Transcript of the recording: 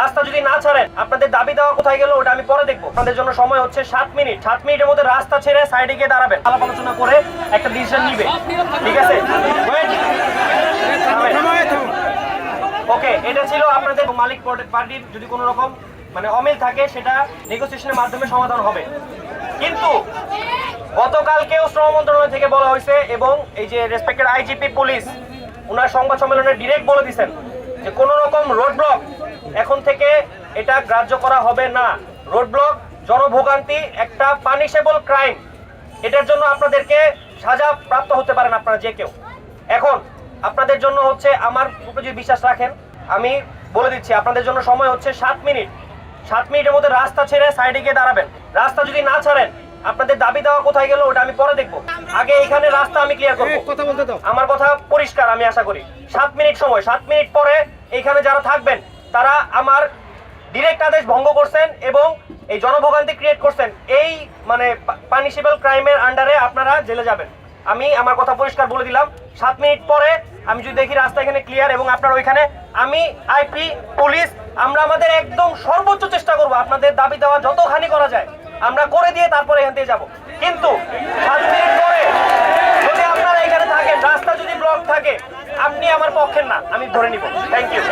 রাস্তা যদি না ছাড়েন, আপনাদের দাবি দেওয়া কোথায় গেল ওটা আমি পরে দেখব। আপনাদের জন্য সময় হচ্ছে সাত মিনিট। সাত মিনিটের মধ্যে রাস্তা ছেড়ে সাইডে গিয়ে দাঁড়াবেন। আলাপ আলোচনা করে একটা ডিসিশন নিবে। ঠিক আছে? ওকে এটা ছিল আপনাদের মালিক পার্টির যদি কোনো রকম মানে অমিল থাকে, সেটা নেগোসিয়েশনের মাধ্যমে সমাধান হবে। কিন্তু গতকালকেও শ্রম মন্ত্রণালয় থেকে বলা হয়েছে এবং এই যে রেসপেক্টেড আইজিপি পুলিশ ওনার সংবাদ সম্মেলনে ডিরেক্ট বলে দিয়েছেন যে কোনো রকম রোড ব্লক এখন থেকে এটা গ্রাহ্য করা হবে না। রোড ব্লক জনভোগান্তি একটা পানিশেবল ক্রাইম এটার জন্য আপনাদেরকে সাজা প্রাপ্ত হতে পারেন আপনারা যে কেউ। এখন আপনাদের জন্য হচ্ছে আমার উপরে যদি বিশ্বাস রাখেন আমি বলে দিচ্ছি আপনাদের জন্য সময় হচ্ছে সাত মিনিট। সাত মিনিটের মধ্যে রাস্তা ছেড়ে সাইডে গিয়ে দাঁড়াবেন। রাস্তা যদি না ছাড়েন আপনাদের দাবি দেওয়া কোথায় গেল ওটা আমি পরে দেখব। আগে এখানে রাস্তা আমি ক্লিয়ার করব। কথা বলতে দাও। আমার কথা পরিষ্কার আমি আশা করি। সাত মিনিট সময় সাত মিনিট পরে এখানে যারা থাকবেন তারা আমার ডিরেক্ট আদেশ ভঙ্গ করছেন এবং এই জনভোগান্তি ক্রিয়েট করছেন। এই মানে পানিশেবল ক্রাইমের আন্ডারে আপনারা জেলে যাবেন। আমি আমার কথা পরিষ্কার বলে দিলাম। সাত মিনিট পরে আমি যদি দেখি রাস্তা এখানে ক্লিয়ার এবং আপনার ওইখানে, আমি আইপি পুলিশ আমরা আমাদের একদম সর্বোচ্চ চেষ্টা করব আপনাদের দাবি দেওয়া যতখানি করা যায়, আমরা করে দিয়ে তারপরে এখান থেকে যাব। কিন্তু সাত মিনিট পরে যদি আপনারা এখানে থাকেন, রাস্তা যদি ব্লক থাকে, আপনি আমার পক্ষের না, আমি ধরে নিব। Thank you